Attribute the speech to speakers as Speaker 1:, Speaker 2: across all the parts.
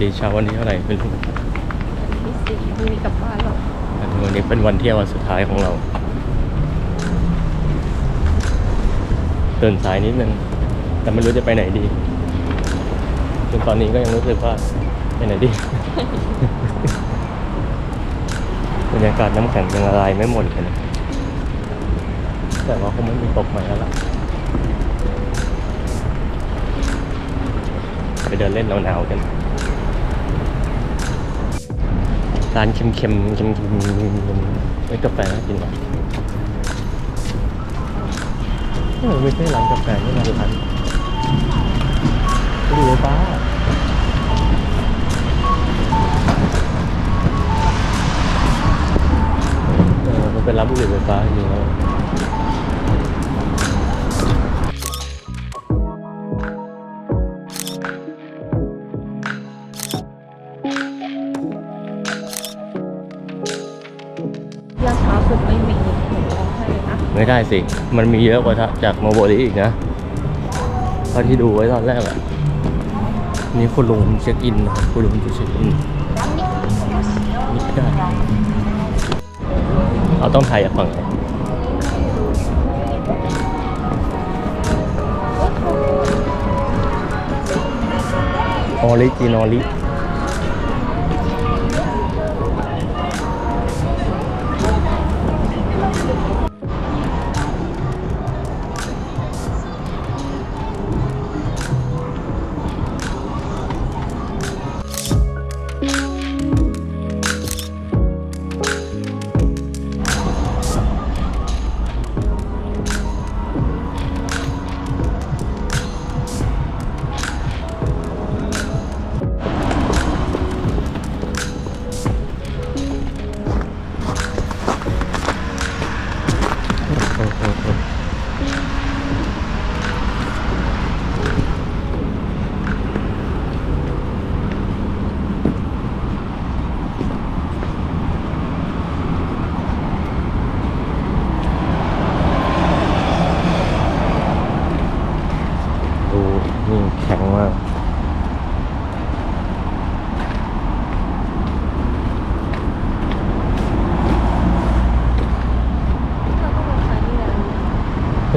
Speaker 1: ดีเช้าวันนี้เท่าไหร่ไม่รู้
Speaker 2: ที่สี่พรุ่งนี้กลับบ้านแล้ว
Speaker 1: วันนี้เป็นวันเที่ยววันสุดท้ายของเราตื่นสายนิดนึง แต่ไม่รู้จะไปไหนดีจนตอนนี้ก็ยังรู้สึกว่าไปไหนดีบรรยากาศน้ำแข็งยังละลายไม่หมดเลยนะแต่ว่าคงไม่มีตกใหม่แล้วล่ะไปเดินเล่นหนาวๆกัน ร้านเค็มๆเค็มๆเค็มๆไอ้กาแฟน่ากินหรอไม่ใช่ร้านกาแฟนี่มันร้านดูเลยป้าเออมันเป็นร้านบุหรี่ไฟฟ้าจริงๆแล้ว
Speaker 2: ได้
Speaker 1: สิ มันมีเยอะกว่าจากโมโบริอีกนะเท่าที่ดูไว้ตอนแรกอะนี่คุณลุงเช็คอินนะคุณลุงจะเช็คอินนี่ได้เราต้องถ่ายจากฝั่งไหนออริจินอลิ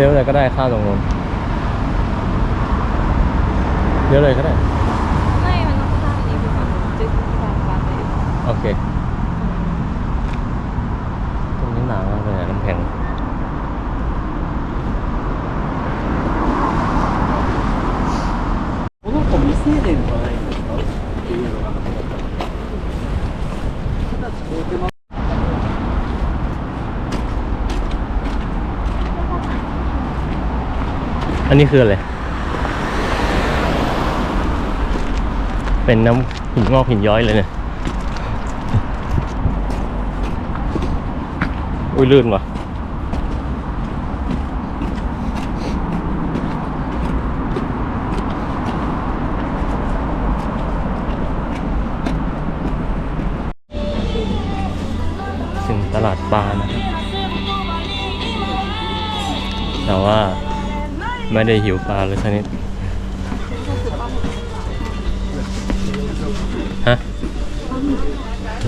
Speaker 2: เลี้
Speaker 1: ยวอะไรก็ได้ข้ามตรงนู้นเลี้ยวเลยก็ได้
Speaker 2: อันนี้
Speaker 1: คืออะไร เป็นน้ำหินงอกหินย้อยเลยเนี่ย อุ้ยลื่นว่ะ ไม่ได้หิวปลาเลยชนิดฮะ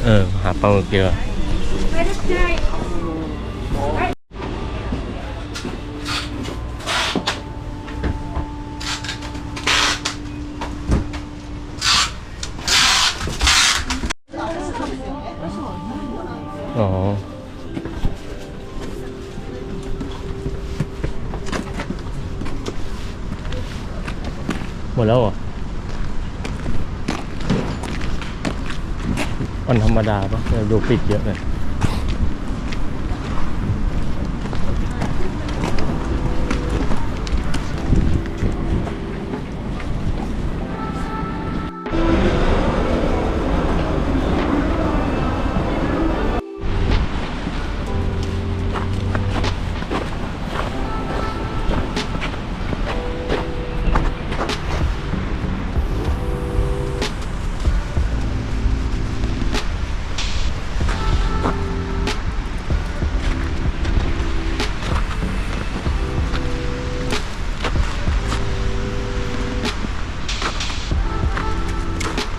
Speaker 1: เออ หาปลาหมึกเยอ ดูปิดเยอะเลย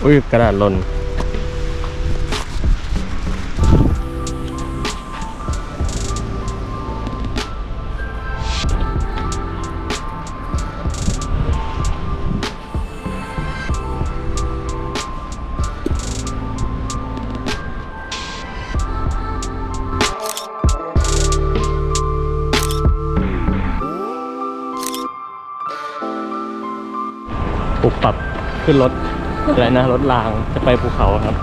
Speaker 1: อุ้ยกระดาษหล่นปุบปรับขึ้นรถ อะไรนะรถรางจะไปภูเขาครับ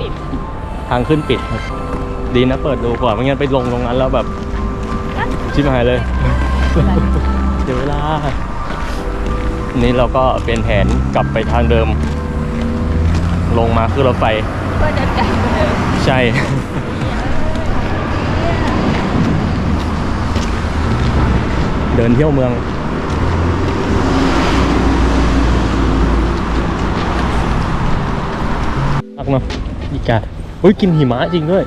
Speaker 3: ปิด
Speaker 1: ทางขึ้นปิดครับ ดีนะเปิดดูก่อนไม่งั้นไปลงตรงนั้นแล้วแบบชิบหายเลยเดี๋ยวเวลานี่เราก็เปลี่ยนแผนกลับไปทางเดิม ลงมาขึ้นรถไฟ
Speaker 3: ก็จะไกลกว่าเดิม
Speaker 1: ใช่เดินเที่ยวเมือง กเนาะอีกาดอุ้ยกินหิมะจริงด้วย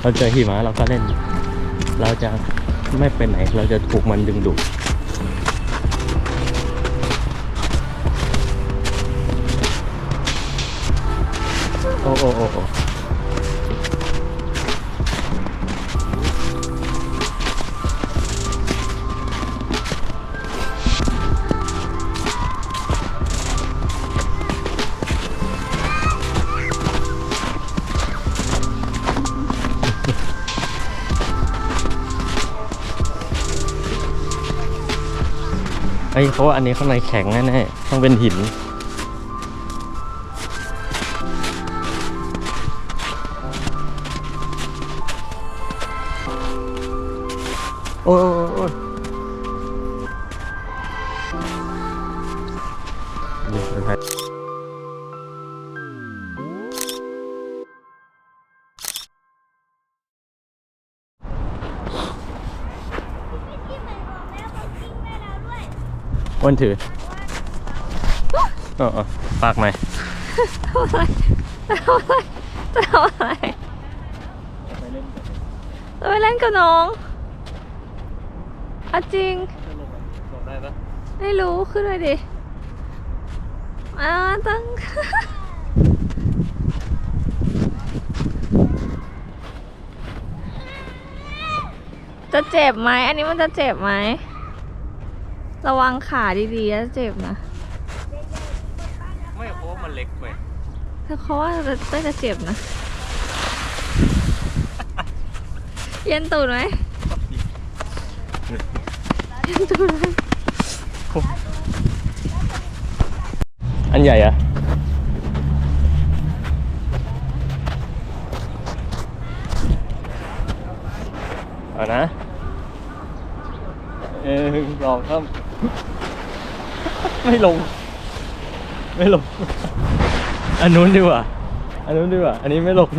Speaker 1: เราเจอหิมะเราก็เล่น เราจะไม่ไปไหน เราจะถูกมันดึงดูดโอ้โอ้โอ้ เขาว่าอันนี้ข้างในแข็งแน่ๆต้องเป็นหิน โอ้ย อ้วนถือเอ๋อาปากไหม
Speaker 3: ทำอะไรจะทำอะไรจะทำอะไรจะไปเล่นกับน้องอะจริง
Speaker 1: ได้ปะ
Speaker 3: ไม่รู้ขึ้นเลยดิอ่าตั้ง จะเจ็บไหม อันนี้มันจะเจ็บไหม ระวังขาดีๆจะเจ็บนะ
Speaker 1: ไม่เพราะว่ามันเล็กไป
Speaker 3: แต่เขาว่าจะน่าจะเจ็บนะ เย็นตูดไหมเย็นตูดไหม
Speaker 1: อันใหญ่อะเอานะเออลองครับ ไม่ลง ไม่ลง อันนู้นดีกว่า อันนู้นดีกว่า อันนี้ไม่ลง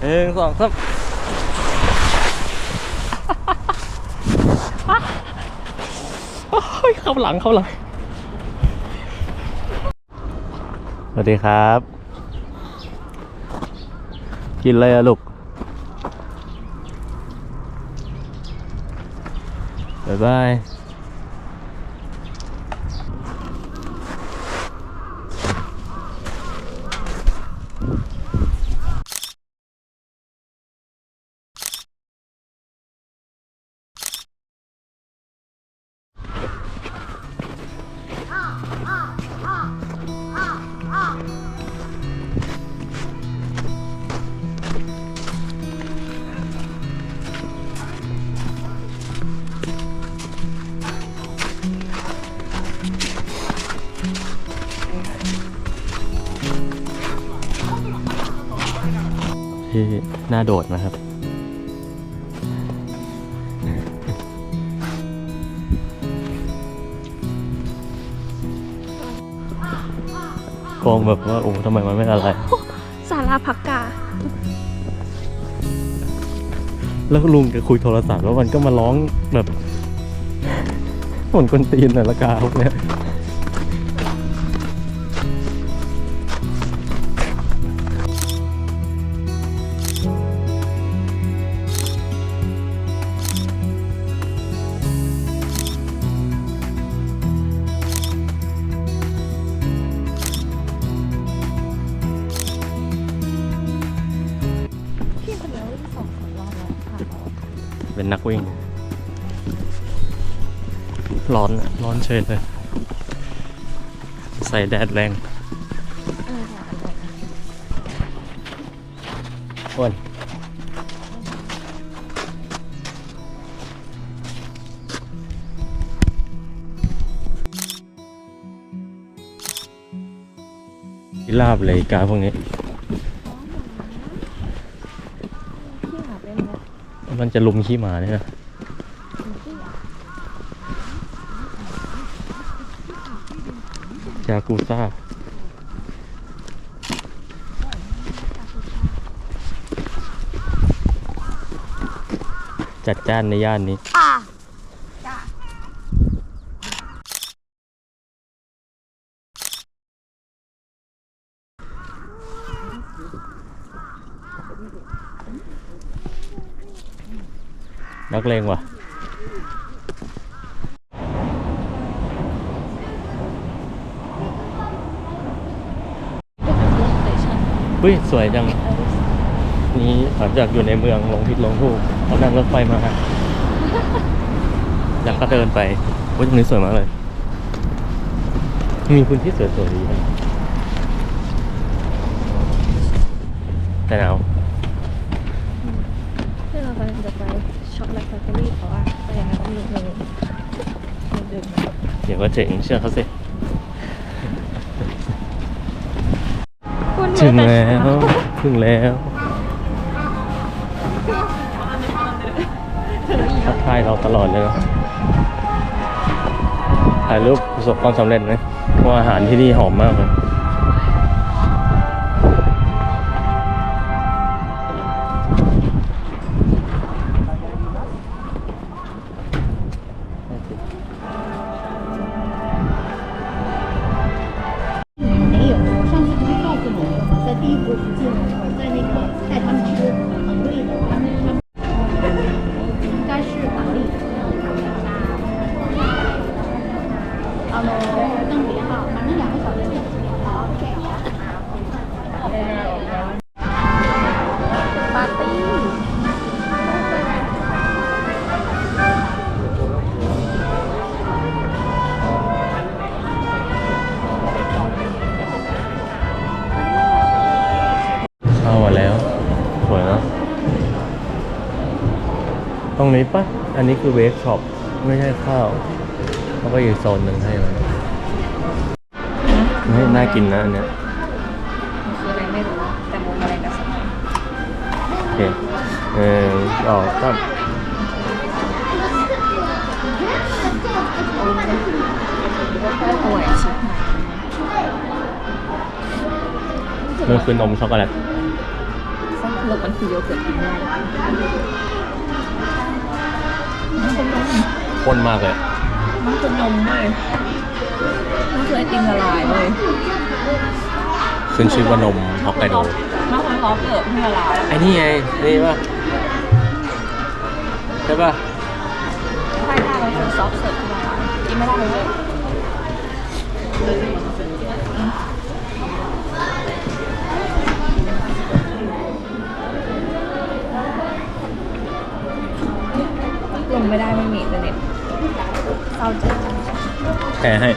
Speaker 1: หนึ่งสองสามโอ้ยเข้าหลังเข้าหลัง วัสดีครับ กินอะไรอะลูกบ๊ายบาย ที่น่าโดดนะครับ กองแบบว่า โอ้ทำไมมันไม่อะไร
Speaker 3: สาราพักกา
Speaker 1: แล้วลุงแกคุยโทรศัพท์แล้วมันก็มาร้องแบบหมุนกวนตีนหน่อยละกาพวกเนี้ย นนักวิ่ง ร้อนอะร้อนเฉยเลย ใส่แดดแรงอ้วนที่ลาบเลยกาพวกนี้
Speaker 2: พี่หาเป็นแบบ
Speaker 1: มันจะลุมขี้หมาเนี่ยนะจากูซ่าจัดจ้านในย่านนี้
Speaker 2: อะ
Speaker 1: นักเลงว่ะเฮ้ยสวยจัง นี่หลังจากอยู่ในเมืองลงผิดลงถูกเขานั่งรถไฟมาแล้วก็เดินไปโอ้ยตรงนี้สวยมากเลย มีพื้นที่สวยๆดีนะแต่หนาว
Speaker 2: ที่เรากำลังจะไปช็อกโกแลตแฟคทอรี่เพราะว่าไปยังไงก็ไม่รู้เลยเดินมา
Speaker 1: เดี๋ยวก็เจ๋งเชื่อเขาสิ
Speaker 2: คุณ
Speaker 1: ถึงแล้ว ถึงแล้วทักทายเราตลอดเลยเนอะถ่ายรูปประสบความสำเร็จไหมเพราะอาหารที่นี่หอมมากเลย นี้ปะอันนี้คือเวกช็อปไม่ใช่ข้าวเขาก็อยู่โซนหนึ่งให้มันเฮ้ยน่ากินนะอันเนี้ย
Speaker 2: คืออะไรไม่รู้แต่มุมอะไรก็สวย
Speaker 1: โอเคเออออกก็
Speaker 2: อร่อยชิบ
Speaker 1: มันคือนมช็อกโกแลต
Speaker 2: สรุปมันคือโยเกิร์ตกินได้
Speaker 1: ข้นมากเลย
Speaker 2: มันคือนมเลยมันคือไอติมละลายเลย
Speaker 1: ขึ้นชื่อว่านมฮอกไกโด
Speaker 2: มันคือซอฟต์เกิร์ตให้ละลาย
Speaker 1: ไอ้นี่ไง นี่ป่ะใช่ป่ะ
Speaker 2: ใช่ใช่มันคือซอฟต์เสิร์ฟที่ละลายกินไม่ได้เลยลงไม่ได้ไม่มีอินเทอร์เน็ต เศร้าจัง
Speaker 1: แพ้ให้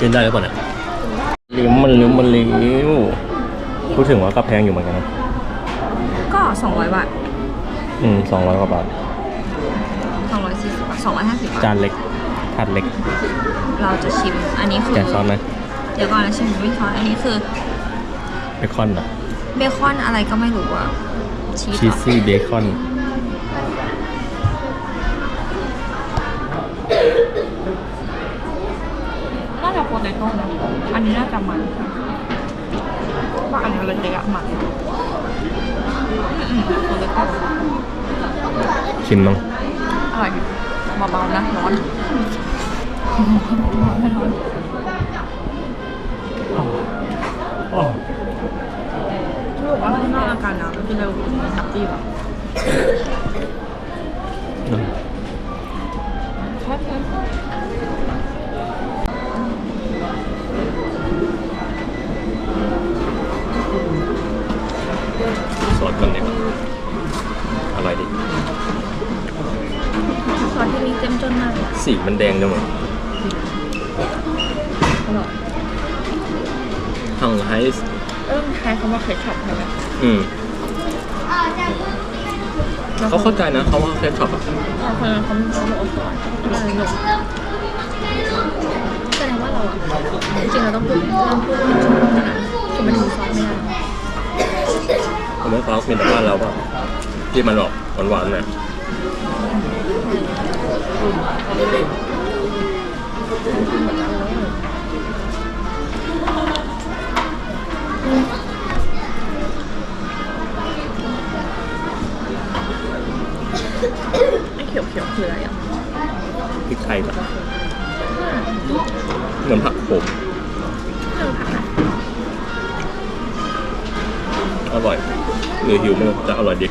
Speaker 1: กินได้หรือเปล่าเนี่ยลิ้มมันลิ้มมันลิ้วพูดถึงว่าก็แพงอยู่เหมือนกันนะ
Speaker 2: ก็200บาท
Speaker 1: อืมสองร้อยกว่าบาท
Speaker 2: 240บาท250บาท
Speaker 1: จานเล็กถาดเล็ก
Speaker 2: เราจะชิมอันนี้คือ
Speaker 1: แกะซอสไหม
Speaker 2: เดี๋ยวก่อนนะชิมไม่ซอสอันนี้คือ
Speaker 1: เบคอนเหรอ
Speaker 2: เบคอนอะไรก็ไม่รู้อะ ชีส
Speaker 1: ชีส
Speaker 2: เหรอ
Speaker 1: ซี่เบคอน
Speaker 2: น่าจะโปเตโต้นะอันนี้น่าจะมันว่าอันนี้เล็กๆอะมัน
Speaker 1: ชิมมั้ง
Speaker 2: อร่อยเบาๆนะร้อน
Speaker 1: อ๋อ
Speaker 2: รู้ว่าข้างนอกอากาศหนาวกินเร็วแฮปปี้ป่ะ
Speaker 1: อืม
Speaker 2: แค่นั้น
Speaker 1: ซอสมันเนี่ยอร่อยดี
Speaker 2: ซอสที่นี่เจ้มจนมากเลย
Speaker 1: สีมันแดงจังหมด
Speaker 2: อร่อย
Speaker 1: ฮังไฮส์
Speaker 2: เออคล้ายคำว่าเคชัพใช่ไหม
Speaker 1: อืม เขาเข้าใจนะเขาว่าเคปช็อปอะ
Speaker 2: อ๋อคนนั้นเขาเขาบอกว่าอร่อยหนุ่มแสดงว่าเราอะจริงๆเราต้องพูดเราพูดคชัพนะคือมันถึงซอสไม่ได้
Speaker 1: ผมว่าซอสเป็นแต่บ้านเราปะที่มันออกหวานๆน่อย
Speaker 2: ไอ้เขียวๆคืออะไรอะ
Speaker 1: พริกไทยแบบเหมือนผักโขม
Speaker 2: เรื่องผักนะ
Speaker 1: อร่อยหรือหิวไมันจะอร่อยดี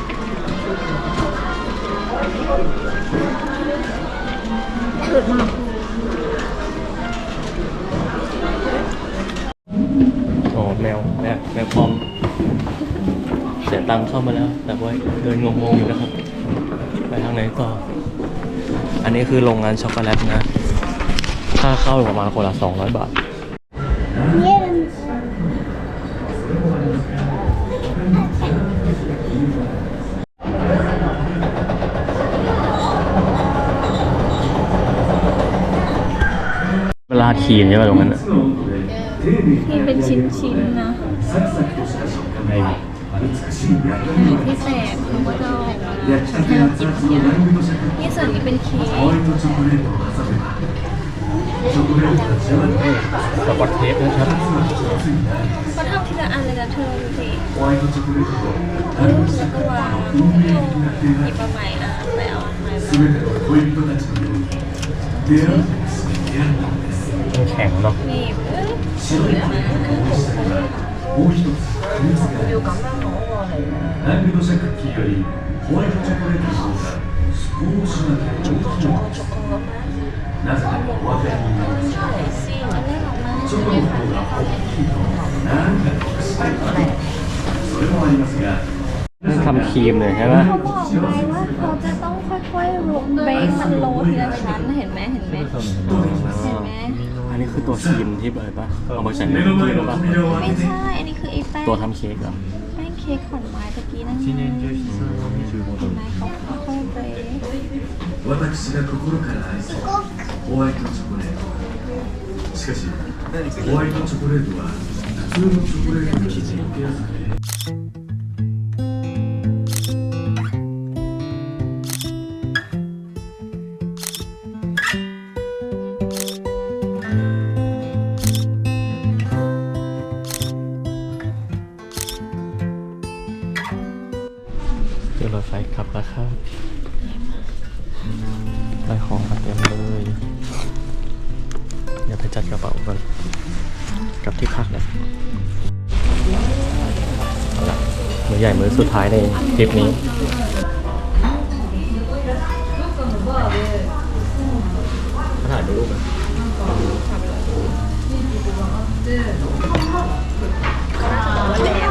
Speaker 2: เลิศมาก
Speaker 1: อ๋อแมวแมวแมวปลอมเสียตังค์เข้ามาแล้ว แต่ว่าเดินงงๆอยู่นะครับไปทางไหนต่อ อันนี้คือโรงงานช็อกโกแลตนะ ค่าเข้าประมาณคนละ 200 บาท เวลาขีนใช่ไหมตรงนั้นน่ะ
Speaker 2: ที่เป็นชิ้นๆนะ ที่แตกเขาก็จะเอาให้เราจิบเนี่ยนี่ส่วนนี้เป็นเค้ก
Speaker 1: สกอตเทปนะครับ
Speaker 2: เขาทำทีละอันเลยนะเธอดูสิแล้วก็วางหยิบมาใหม่อะไปเอาอันใหม่มา
Speaker 1: มันแข็งเนาะ
Speaker 2: นี่ปึ๊บหยิบมา
Speaker 3: ラングドシャクッキーよりホワイトチョコレートの方が少しだけちょっとちょっとなぜならお分かりになります
Speaker 2: ไหนสิอันแรกออกมา
Speaker 3: チョコの方が大きいとなんか得したいそれもありますが
Speaker 1: นี่ทำครีมเลยใช่ไหม
Speaker 2: เขาบอกไงว่าเขาจะต้องค่อยๆโรลเบคมันโรลทีละชั้นเห็นไหมเห็นไหมเห็นไหม
Speaker 1: อันนี้คือตัวครีมที่อะไรปะเอามาใส่ใน
Speaker 3: 目
Speaker 1: คุก
Speaker 3: の
Speaker 1: กี้
Speaker 3: 前
Speaker 1: หรือ
Speaker 3: の
Speaker 1: เปล่า
Speaker 3: 扉を開
Speaker 2: ไม่
Speaker 3: けて
Speaker 2: ใช่ อันนี้คือไอ้แป้ง
Speaker 1: ตัวทำเค้กเหรอ
Speaker 2: แป้งเค้กขอนไม้ตะกี้นั่นไงเห็นไหมเขาค่อยๆเบรค
Speaker 3: 私が心から愛するホワイトチョコレートしかしホワイトチョコレートは普通のチョコレートより溶けやすくて
Speaker 1: มือใหญ่มือสุดท้ายในทริปนี้ ถ่ายรูปไหม
Speaker 2: ว่าแล้ว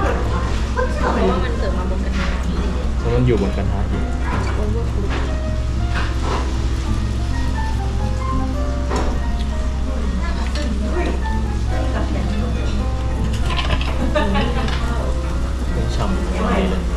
Speaker 2: เพราะว่ามันเกิดมาบนกระทะ
Speaker 1: เพราะมันอยู่บนกระทะอยู่ ฉ่ำอย่า